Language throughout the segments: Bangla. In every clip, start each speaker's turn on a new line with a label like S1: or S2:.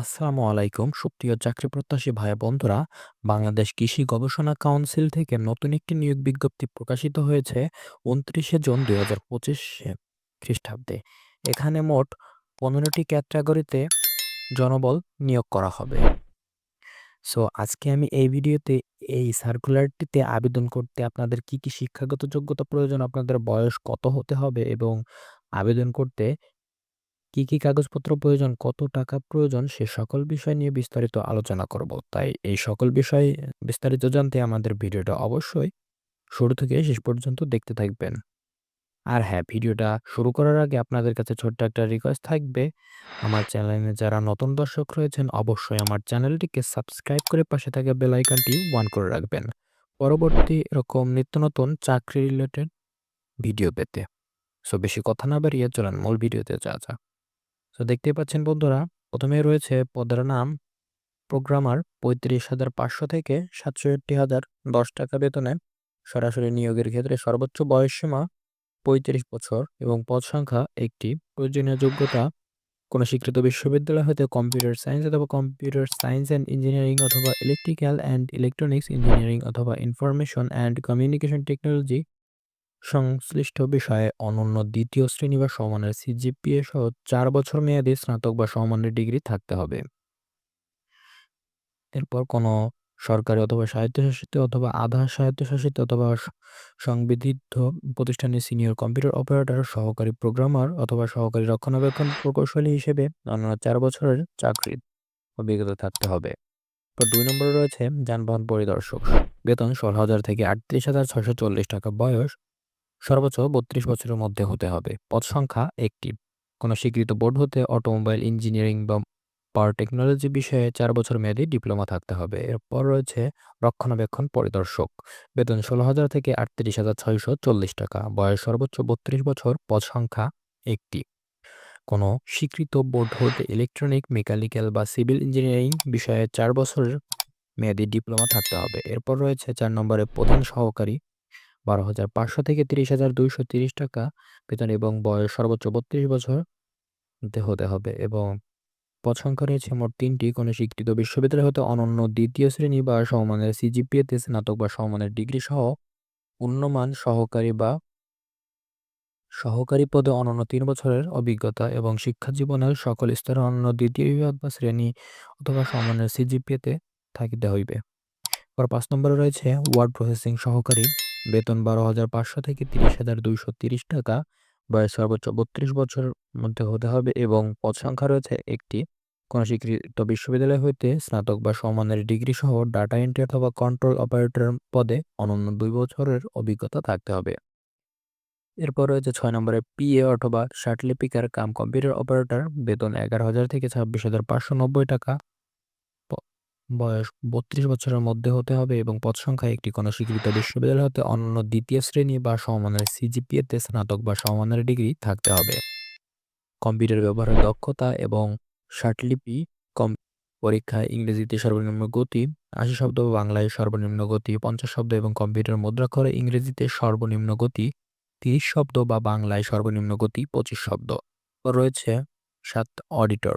S1: আসসালামু আলাইকুম সুপ্রিয় চাকরি প্রত্যাশী ভাই বন্ধুরা বাংলাদেশ কৃষি গবেষণা কাউন্সিল থেকে নতুন একটি নিয়োগ বিজ্ঞপ্তি প্রকাশিত হয়েছে উনত্রিশে জুন দুই হাজার পঁচিশ খ্রিস্টাব্দে এখানে মোট পনেরোটি ক্যাটাগরিতে জনবল নিয়োগ করা হবে সো আজকে আমি এই ভিডিওতে এই সার্কুলারটিতে আবেদন করতে আপনাদের কি কি শিক্ষাগত যোগ্যতা প্রয়োজন আপনাদের বয়স কত হতে হবে এবং আবেদন করতে কি কি কাগজপত্র প্রয়োজন, কত টাকা প্রয়োজন সে সকল বিষয় নিয়ে বিস্তারিত আলোচনা করব। তাই এই সকল বিষয় বিস্তারিত জানতে আমাদের ভিডিওটা অবশ্যই শুরু থেকে শেষ পর্যন্ত দেখতে থাকবেন। আর হ্যাঁ, ভিডিওটা শুরু করার আগে আপনাদের কাছে ছোট্ট একটা রিকোয়েস্ট থাকবে। আমার চ্যানেলে যারা নতুন দর্শক রয়েছেন অবশ্যই আমার চ্যানেলটিকে সাবস্ক্রাইব করে পাশে থাকা বেল আইকনটি করে রাখবেন। পরবর্তী এরকম নিত্য নতুন চাকরি রিলেটেড ভিডিও পেতে। সো বেশি কথা না বাড়িয়ে চলেন মূল ভিডিওতে যা যা তো দেখতেই পাচ্ছেন বন্ধুরা প্রথমে রয়েছে পদের নাম প্রোগ্রামার পঁয়ত্রিশ হাজার পাঁচশো থেকে সাতষট্টি হাজার দশ টাকা বেতনে সরাসরি নিয়োগের ক্ষেত্রে সর্বোচ্চ বয়সসীমা পঁয়ত্রিশ বছর এবং পদ সংখ্যা একটি প্রয়োজনীয় যোগ্যতা কোনো স্বীকৃত বিশ্ববিদ্যালয় হতে কম্পিউটার সায়েন্স অথবা কম্পিউটার সায়েন্স অ্যান্ড ইঞ্জিনিয়ারিং অথবা ইলেকট্রিক্যাল অ্যান্ড ইলেকট্রনিক্স ইঞ্জিনিয়ারিং অথবা ইনফরমেশন অ্যান্ড কমিউনিকেশন টেকনোলজি সংশ্লিষ্ট বিষয়ে অনন্য দ্বিতীয় শ্রেণী বা সমানের সিজিপিএ সহ চার বছর মেয়াদি স্নাতক বা সমানের ডিগ্রি থাকতে হবে এরপর কোনো সরকারি অথবা স্বায়ত্তশাসিত অথবা আধা স্বায়ত্তশাসিত অথবা সংবিধিদ্ধ প্রতিষ্ঠানে সিনিয়র কম্পিউটার অপারেটর সহকারী প্রোগ্রামার অথবা সহকারী রক্ষণাবেক্ষণ প্রকৌশলী হিসেবে অন্যান্য চার বছরের চাকরির অভিজ্ঞতা থাকতে হবে দুই নম্বরে রয়েছে যানবাহন পরিদর্শক বেতন ষোলো হাজার থেকে আটত্রিশ হাজার ছশো চল্লিশ টাকা বয়স সর্বোচ্চ বত্রিশ বছরের মধ্যে হতে হবে পদ সংখ্যা একটি কোনো স্বীকৃত বোর্ড হতে অটোমোবাইল ইঞ্জিনিয়ারিং বা পাওয়ার টেকনোলজি বিষয়ে চার বছর মেয়াদী ডিপ্লোমা থাকতে হবে এরপর রয়েছে রক্ষণাবেক্ষণ পরিদর্শক বেতন ষোলো হাজার থেকে আটত্রিশ হাজার ছয়শো চল্লিশ টাকা বয়স সর্বোচ্চ বত্রিশ বছর পদ সংখ্যা একটি কোনো স্বীকৃত বোর্ড হতে ইলেকট্রনিক মেকানিক্যাল বা সিভিল ইঞ্জিনিয়ারিং বিষয়ে চার বছরের মেয়াদী ডিপ্লোমা থাকতে হবে এরপর রয়েছে চার নম্বরে প্রধান সহকারী বারো হাজার পাঁচশো থেকে তিরিশ হাজার দুইশো তিরিশ টাকা বেতন এবং বয়স সর্বোচ্চ বত্রিশ বছর হতে হবে এবং পদ সংখ্যা রয়েছে মোট তিনটি কোন স্বীকৃত বিশ্ববিদ্যালয় হতে অনন্য দ্বিতীয় শ্রেণী বা সমমানের সিজিপিএতে স্নাতক বা সমমানের ডিগ্রি সহ উন্নমান সহকারী বা সহকারী পদে অনন্য তিন বছরের অভিজ্ঞতা এবং শিক্ষা জীবনের সকল স্তরে অনন্য দ্বিতীয় বিভাগ বা শ্রেণী অথবা সমমানের সিজিপিএতে থাকিতে হইবে পর পাঁচ নম্বরে রয়েছে ওয়ার্ড প্রসেসিং সহকারী বেতন বারো হাজার পাঁচশো থেকে তিরিশ হাজার দুইশো তিরিশ টাকা বয়স সর্বোচ্চ বত্রিশ বছর মধ্যে হতে হবে এবং পদ সংখ্যা রয়েছে একটি কোনো স্বীকৃত বিশ্ববিদ্যালয় হইতে স্নাতক বা সমানের ডিগ্রি সহ ডাটা এন্ট্রি অথবা কন্ট্রোল অপারেটর পদে অনন্য দুই বছরের অভিজ্ঞতা থাকতে হবে এরপর রয়েছে ছয় নম্বরে পিএ অথবা শার্টলিপিকার কাম কম্পিউটার অপারেটর বেতন এগারো হাজার থেকে ছাব্বিশ হাজার পাঁচশো নব্বই টাকা বয়স বত্রিশ বছরের মধ্যে হতে হবে এবং পদ সংখ্যায় একটি কোনো স্বীকৃত বিশ্ববিদ্যালয় হতে অনন্য দ্বিতীয় শ্রেণী বা সমমানের সিজিপিএতে স্নাতক বা সমমানের ডিগ্রি থাকতে হবে কম্পিউটার ব্যবহারের দক্ষতা এবং ষাটলিপি কম পরীক্ষায় ইংরেজিতে সর্বনিম্ন গতি আশি শব্দ বাংলায় সর্বনিম্ন গতি পঞ্চাশ শব্দ এবং কম্পিউটার মুদ্রাক্ষরে ইংরেজিতে সর্বনিম্ন গতি তিরিশ শব্দ বা বাংলায় সর্বনিম্ন গতি পঁচিশ শব্দ রয়েছে সাত অডিটর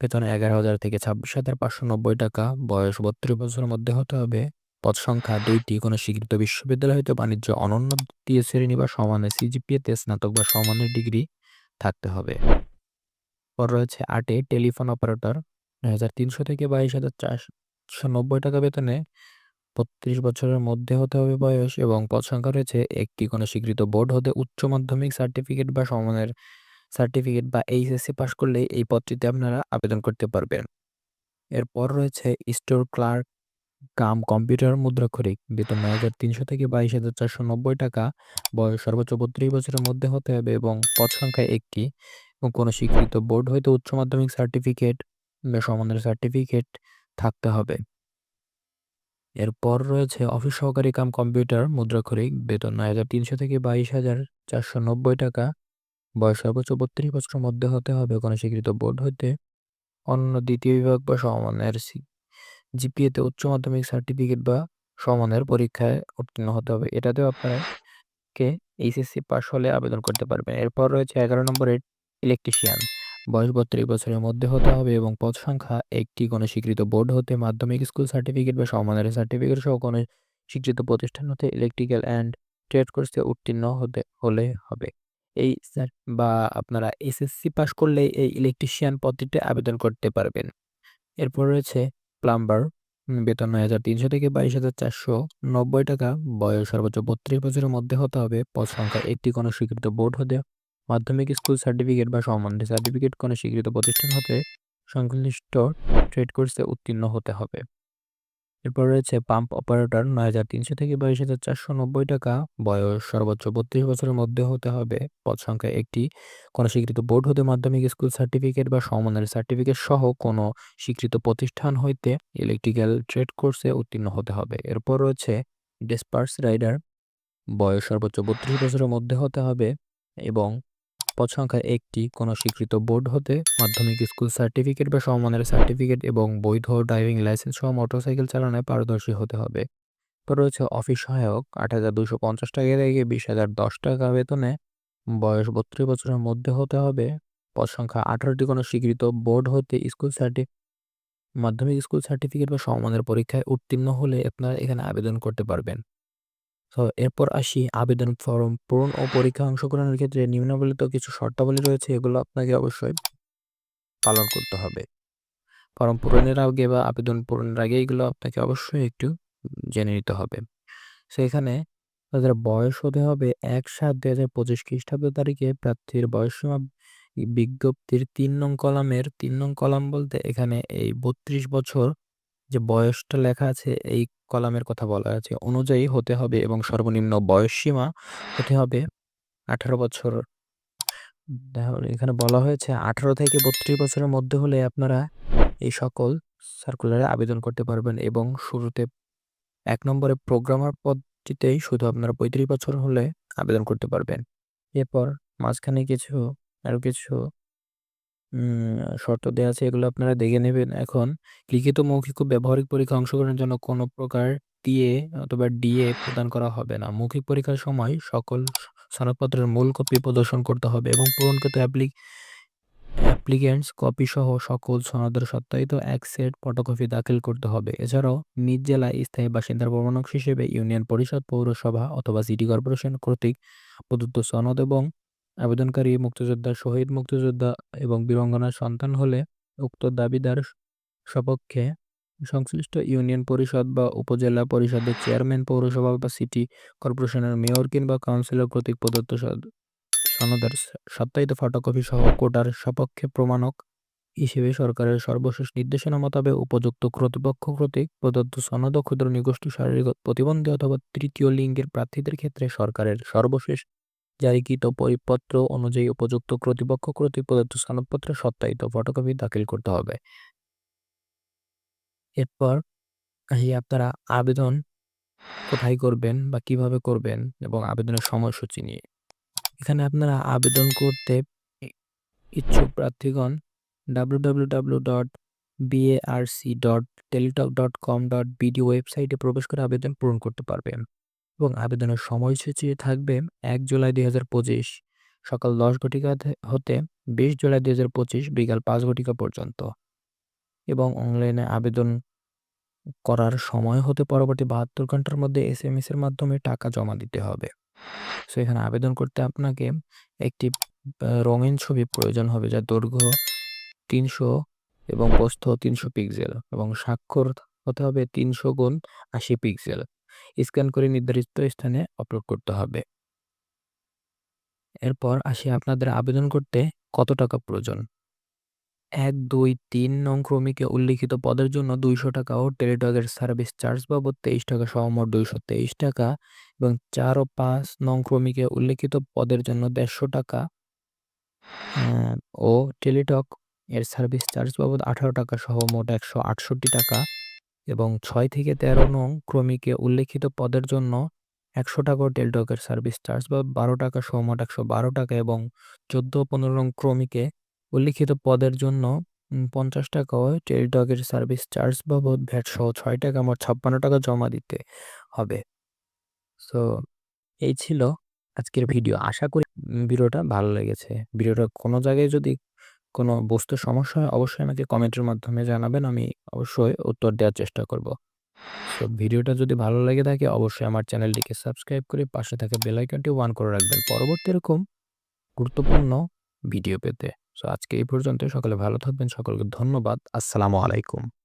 S1: বেতন এগারো হাজার থেকে ছাব্বিশ হাজার পাঁচশো নব্বই টাকা বয়স বত্রিশ বছরের মধ্যে হতে হবে পদ সংখ্যা দুইটি কোনো স্বীকৃত বিশ্ববিদ্যালয় হয়তো বাণিজ্য অনন্য দ্বিতীয় শ্রেণী বা সমানে সিজিপিএতে স্নাতক বা সমানের ডিগ্রি থাকতে হবে পর রয়েছে আটে টেলিফোন অপারেটর হাজার তিনশো থেকে বাইশ হাজার চারশো নব্বই টাকা বেতনে বত্রিশ বছরের মধ্যে হতে হবে বয়স এবং পদ সংখ্যা রয়েছে একটি কোনো স্বীকৃত বোর্ড হতে উচ্চ মাধ্যমিক সার্টিফিকেট বা সমানের সার্টিফিকেট বা এইচএসসি পাস করলে এই পদটিতে আপনারা আবেদন করতে পারবেন এরপর রয়েছে স্টোর ক্লার্ক কাম কম্পিউটার মুদ্রাক্ষরিক বেতন নয় হাজার তিনশো থেকে বাইশ হাজার চারশো নব্বই টাকা বয়স সর্বোচ্চ বত্রিশ বছরের মধ্যে হতে হবে এবং পদ সংখ্যা একটি এবং কোনো স্বীকৃত বোর্ড হইতে উচ্চ মাধ্যমিক সার্টিফিকেট বা সমানের সার্টিফিকেট থাকতে হবে এরপর রয়েছে অফিস সহকারী কাম কম্পিউটার মুদ্রাক্ষরিক বেতন নয় হাজার তিনশো থেকে বাইশ হাজার চারশো নব্বই টাকা বয়স সর্বোচ্চ বত্রিশ বছরের মধ্যে হতে হবে কোনো স্বীকৃত বোর্ড হইতে অন্য দ্বিতীয় বিভাগ বা সমমানের জিপিএতে উচ্চ মাধ্যমিক সার্টিফিকেট বা সমমানের পরীক্ষায় উত্তীর্ণ হতে হবে এটাতেও আপনারা কে এইচএসসি পাশ হলে আবেদন করতে পারবেন এরপর রয়েছে এগারো নম্বরের ইলেকট্রিশিয়ান বয়স বত্রিশ বছরের মধ্যে হতে হবে এবং পদ সংখ্যা একটি কোনো স্বীকৃত বোর্ড হতে মাধ্যমিক স্কুল সার্টিফিকেট বা সমমানের সার্টিফিকেট সহ কোনো স্বীকৃত প্রতিষ্ঠান হতে ইলেকট্রিক্যাল অ্যান্ড ট্রেড কোর্সে উত্তীর্ণ হতে হলে হবে এই স্যার বা আপনারা এসএসসি পাস করলে এই ইলেকট্রিশিয়ান পদটিতে আবেদন করতে পারবেন এরপর রয়েছে প্লাম্বার বেতন নয় হাজার তিনশো থেকে বাইশ হাজার চারশো নব্বই টাকা বয়স সর্বোচ্চ বত্রিশ বছরের মধ্যে হতে হবে পদ সংখ্যা একটি কোনো স্বীকৃত বোর্ড হতে মাধ্যমিক স্কুল সার্টিফিকেট বা সম্বন্ধে সার্টিফিকেট কোনো স্বীকৃত প্রতিষ্ঠান হতে সংশ্লিষ্ট ট্রেড কোর্সে উত্তীর্ণ হতে হবে এরপর রয়েছে পাম্প অপারেটর নয় হাজার তিনশো থেকে বাইশ হাজার চারশো নব্বই টাকা বয়স সর্বোচ্চ বত্রিশ বছরের মধ্যে হতে হবে পদ সংখ্যা একটি কোনো স্বীকৃত বোর্ড হতে মাধ্যমিক স্কুল সার্টিফিকেট বা সমন্বয়ের সার্টিফিকেট সহ কোনো স্বীকৃত প্রতিষ্ঠান হইতে ইলেকট্রিক্যাল ট্রেড কোর্সে উত্তীর্ণ হতে হবে এরপর রয়েছে ডেসপার্স রাইডার বয়স সর্বোচ্চ বত্রিশ বছরের মধ্যে হতে হবে এবং পদ সংখ্যা একটি কোনো স্বীকৃত বোর্ড হতে মাধ্যমিক স্কুল সার্টিফিকেট বা সমমানের সার্টিফিকেট এবং বৈধ ড্রাইভিং লাইসেন্স সহ মোটরসাইকেল চালানোয় পারদর্শী হতে হবে পরে রয়েছে অফিস সহায়ক আট হাজার দুশো পঞ্চাশ টাকা থেকে বিশ হাজার দশ টাকা বেতনে বয়স বত্রিশ বছরের মধ্যে হতে হবে পদ সংখ্যা আঠারোটি কোনো স্বীকৃত বোর্ড হতে স্কুল সার্টি মাধ্যমিক স্কুল সার্টিফিকেট বা সমমানের পরীক্ষায় উত্তীর্ণ হলে আপনারা এখানে আবেদন করতে পারবেন তো এরপর আসি আবেদন ফর্ম পূরণ ও পরীক্ষা অংশগ্রহণের ক্ষেত্রে নিম্নবলিত কিছু শর্তাবলী রয়েছে এগুলো আপনাকে অবশ্যই পালন করতে হবে ফর্ম পূরণের আগে বা আবেদন পূরণের আগে এগুলো আপনাকে অবশ্যই একটু জেনে নিতে হবে সেখানে তাদের বয়স হতে হবে এক সাত দুই হাজার পঁচিশ খ্রিস্টাব্দ তারিখে প্রার্থীর বয়সসীমা বিজ্ঞপ্তির তিন নং কলামের তিন নং কলাম বলতে এখানে এই বত্রিশ বছর যে বয়সটা লেখা আছে এই কলামের কথা বলা আছে অনুযায়ী হতে হবে এবং সর্বনিম্ন বয়স সীমা হতে হবে আঠারো বছর দেখো এখানে বলা হয়েছে আঠারো থেকে বত্রিশ বছরের মধ্যে হলে আপনারা এই সকল সার্কুলারে আবেদন করতে পারবেন এবং শুরুতে এক নম্বরে প্রোগ্রামার পদটিতেই শুধু আপনারা পঁয়ত্রিশ বছর হলে আবেদন করতে পারবেন এরপর মাঝখানে কিছু আরও কিছু শর্ত দেওয়া আছে এগুলো আপনারা দেখে নেবেন এখন লিখিত মৌখিক ও ব্যবহারিক পরীক্ষা অংশগ্রহণের জন্য কোনো প্রকার টিএ অথবা ডিএ প্রদান করা হবে না মৌখিক পরীক্ষার সময় সকল সনদপত্রের মূল কপি প্রদর্শন করতে হবে এবং পূরণকৃত অ্যাপ্লিক অ্যাপ্লিকেন্টস কপি সহ সকল সনদের সত্যায়িত এক সেট ফটোকপি দাখিল করতে হবে এছাড়াও নিজ জেলায় স্থায়ী বাসিন্দার প্রমাণক হিসেবে ইউনিয়ন পরিষদ পৌরসভা অথবা সিটি কর্পোরেশন কর্তৃক প্রদত্ত সনদ এবং আবেদনকারী মুক্তিযোদ্ধা, শহীদ মুক্তিযোদ্ধা এবং বীরঙ্গনার সন্তান হলে উক্ত দাবিদার সপক্ষে সংশ্লিষ্ট ইউনিয়ন পরিষদ বা উপজেলা পরিষদের চেয়ারম্যান, পৌরসভা বা সিটি কর্পোরেশনের মেয়র কিংবা কাউন্সিলর কর্তৃক প্রদত্ত সদ সনদের সত্যায়িত ফটোকপি সহ কোটার সপক্ষে প্রমাণক হিসেবে সরকারের সর্বশেষ নির্দেশনা মোতাবেক উপযুক্ত কর্তৃপক্ষ কর্তৃক প্রদত্ত সনদ ও ক্ষুদ্র নিগোষ্ঠী শারীরিক প্রতিবন্ধী অথবা তৃতীয় লিঙ্গের প্রার্থীদের ক্ষেত্রে সরকারের সর্বশেষ জারিকৃত পরিপত্র অনুযায়ী উপযুক্ত কর্তৃপক্ষ কর্তৃক প্রদত্ত সনদপত্রে সত্যায়িত ফটোকপি দাখিল করতে হবে এরপর আপনারা আবেদন কোথায় করবেন বা কিভাবে করবেন এবং আবেদনের সময়সূচি নিয়ে এখানে আপনারা আবেদন করতে ইচ্ছুক প্রার্থীগণ W W W dot BARC dot Teletalk dot com dot ওয়েবসাইটে প্রবেশ করে আবেদন পূরণ করতে পারবেন এবং আবেদনের সময়সূচি থাকবে এক জুলাই দুই হাজার পঁচিশ সকাল দশ ঘটিকা হতে বিশ জুলাই দুই হাজার পঁচিশ বিকাল পাঁচ ঘটিকা পর্যন্ত এবং অনলাইনে আবেদন করার সময় হতে পরবর্তী বাহাত্তর ঘন্টার মধ্যে এস এম এস এর মাধ্যমে টাকা জমা দিতে হবে সো এখানে আবেদন করতে আপনাকে একটি রঙিন ছবি প্রয়োজন হবে যা দৈর্ঘ্য তিনশো এবং প্রস্থ তিনশো পিক্সেল এবং স্বাক্ষর হতে হবে তিনশো গুণ আশি পিক্সেল স্ক্যান করে নির্ধারিত স্থানে আপলোড করতে হবে এরপর আসি আপনাদের আবেদন করতে কত টাকা প্রয়োজন এক দুই তিন নং ক্রমিকে উল্লিখিত পদের জন্য দুইশো টাকা ও টেলিটকের সার্ভিস চার্জ বাবদ তেইশ টাকা মোট দুইশো তেইশ টাকা এবং চার ও পাঁচ নং ক্রমিকে উল্লিখিত পদের জন্য দেড়শো টাকা ও টেলিটক এর সার্ভিস চার্জ বাবদ আঠারো টাকা সহ মোট একশো আটষট্টি টাকা এবং ছয় থেকে তেরো নং ক্রমিকে উল্লেখিত পদের জন্য একশো টাকা টেলটকের সার্ভিস চার্জ বা বারো টাকা সহমোট একশো বারো টাকা এবং চোদ্দো পনেরো নং ক্রমিকে উল্লিখিত পদের জন্য পঞ্চাশ টাকা ও টেলটকের সার্ভিস চার্জ বাবদ ভ্যাট সহ ছয় টাকা মোট ছাপ্পান্ন টাকা জমা দিতে হবে সো এই ছিল আজকের ভিডিও আশা করি ভিডিওটা ভালো লেগেছে ভিডিওটা কোনো জায়গায় যদি কোনো বস্তু সমস্যা হয় অবশ্যই আমাকে কমেন্টের মাধ্যমে জানাবেন আমি অবশ্যই উত্তর দেওয়ার চেষ্টা করব তো ভিডিওটা যদি ভালো লাগে থাকে অবশ্যই আমার চ্যানেলটিকে সাবস্ক্রাইব করে পাশে থাকা বেলাইকনটি ওয়ান করে রাখবেন পরবর্তী এরকম গুরুত্বপূর্ণ ভিডিও পেতে সো আজকে এই পর্যন্ত সকলে ভালো থাকবেন সকলকে ধন্যবাদ আসসালামু আলাইকুম